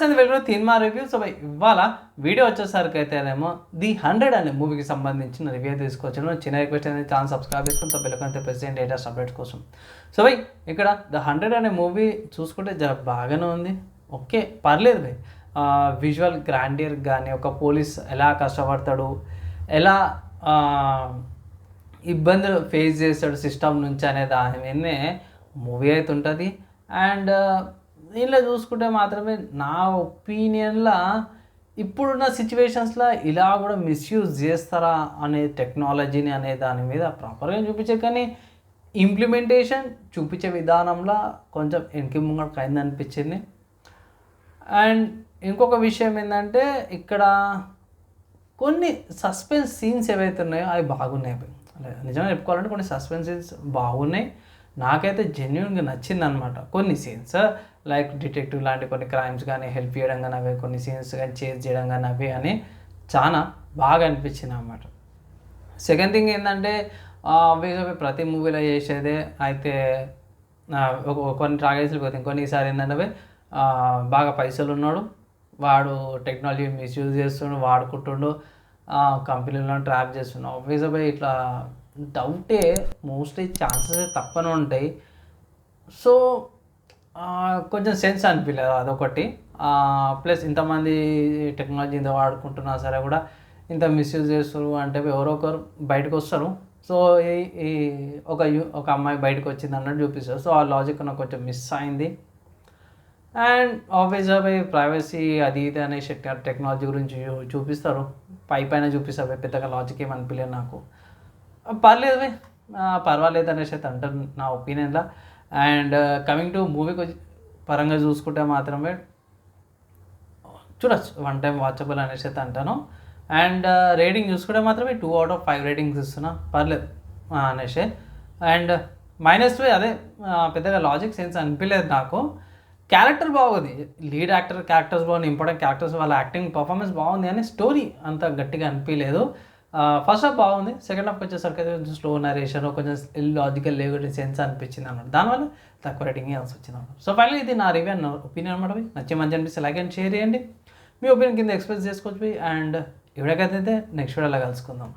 వెళ్తున్న cinema review so ఇవాళ video వచ్చేసరికి అయితేనేమో ది హండ్రెడ్ అనే మూవీకి సంబంధించిన రివ్యూ తీసుకొచ్చాను. చిన్న రిక్వెస్ట్ అనేది ఛానల్ సబ్స్క్రైబ్ చేసుకుని సో బెల్లకంటే ప్రెసిడెంట్ లేటెస్ట్ అప్డేట్స్ కోసం. సో భయ్ ఇక్కడ ద హండ్రెడ్ అనే మూవీ చూసుకుంటే జర బాగానే ఉంది. ఓకే పర్లేదు భయ్ విజువల్ గ్రాండియర్ కానీ ఒక పోలీస్ ఎలా కష్టపడతాడు ఎలా ఇబ్బందులు ఫేస్ చేస్తాడు సిస్టమ్ నుంచి అనే దాని మీదనే మూవీ అయితే ఉంటుంది. అండ్ దీనిలో చూసుకుంటే మాత్రమే నా ఒపీనియన్లో ఇప్పుడున్న సిచ్యువేషన్స్లో ఇలా కూడా మిస్యూజ్ చేస్తారా అనే టెక్నాలజీని అనే దాని మీద ప్రాపర్గా చూపించే కానీ ఇంప్లిమెంటేషన్ చూపించే విధానంలో కొంచెం వెనక్కి ముంగడికి అయింది అనిపించింది. అండ్ ఇంకొక విషయం ఏంటంటే ఇక్కడ కొన్ని సస్పెన్స్ సీన్స్ ఏవైతే ఉన్నాయో అవి బాగున్నాయి. నిజంగా చెప్పుకోవాలంటే కొన్ని సస్పెన్స్ సీన్స్ బాగున్నాయి. నాకైతే జెన్యున్గా నచ్చింది అనమాట కొన్ని సీన్స్ లైక్ డిటెక్టివ్ లాంటి కొన్ని క్రైమ్స్ కానీ హెల్ప్ చేయడం కానీ అవి కొన్ని సీన్స్ కానీ చేజ్ చేయడం కానీ అవి అని చాలా బాగా అనిపించింది అనమాట సెకండ్ థింగ్ ఏంటంటే ఆబ్వియస్గా ప్రతి మూవీలో చేసేదే అయితే కొన్ని టార్గెట్స్లు పోతాయి. కొన్నిసారి ఏంటంటే బాగా పైసలు ఉన్నాడు వాడు టెక్నాలజీ మిస్యూజ్ చేస్తుండు వాడుకుంటుండు కంపెనీలను ట్రాప్ చేస్తుండు. ఆబ్వియస్గా ఇట్లా డౌటే మోస్ట్లీ ఛాన్సెస్ తప్పనే ఉంటాయి. సో కొంచెం సెన్స్ అనిపించలేదు అదొకటి. ప్లస్ ఇంతమంది టెక్నాలజీ ఇంత వాడుకుంటున్నా సరే కూడా ఇంత మిస్యూజ్ చేస్తారు అంటే ఎవరో ఒకరు బయటకు వస్తారు. సో ఈ ఈ ఒక ఒక అమ్మాయి బయటకు వచ్చింది అన్నట్టు చూపిస్తారు. సో ఆ లాజిక్ నాకు కొంచెం మిస్ అయింది. అండ్ ఆబ్వియస్గా పోయి ప్రైవసీ అది ఇది అనే టెక్నాలజీ గురించి చూ- చూపిస్తారు. పై పైన చూపిస్తారు పెద్దగా లాజిక్ ఏం అనిపించలేదు నాకు. పర్లేదు పర్వాలేదు అనేసి అయితే అంటారు నా ఒపీనియన్లో అండ్ కమింగ్ టు మూవీకి పరంగా చూసుకుంటే మాత్రమే చూడొచ్చు. వన్ టైం వాచబుల్ అనేసి అయితే అంటాను. అండ్ రేటింగ్ uh, చూసుకుంటే మాత్రమే two out of five ratings ఇస్తున్నా. పర్లేదు అనేసి. అండ్ మైనస్ అదే పెద్దగా లాజిక్ సెన్స్ అనిపించలేదు నాకు. క్యారెక్టర్ బాగుంది. లీడ్ యాక్టర్ క్యారెక్టర్స్ బాగుంది. ఇంపార్టెంట్ క్యారెక్టర్స్ వాళ్ళ యాక్టింగ్ పర్ఫార్మెన్స్ బాగుంది. కానీ స్టోరీ అంత గట్టిగా అనిపించలేదు ఫస్ట్ హాఫ్ బాగుంది. సెకండ్ హాఫ్ వచ్చేసరికి అయితే కొంచెం స్లో నరేషన్ కొంచెం లాజికల్ లేకుండా సెన్స్ అనిపించింది అన్నమాట. దానివల్ల తక్కువ రేటింగ్ ఇవ్వాల్సి వచ్చింది అన్నమాట. సో ఫైనల్ ఇది నా రివ్యూ అన్న ఒపీనియన్ అనమాట నచ్చి మంచి అనిపిస్తే లైక్ అండ్ షేర్ చేయండి. మీ ఒపీనియన్ కింద ఎక్స్ప్రెస్ చేసుకోవచ్చు అండ్ ఎవరికైతే నెక్స్ట్ వీడియోలో కలుసుకుందాం.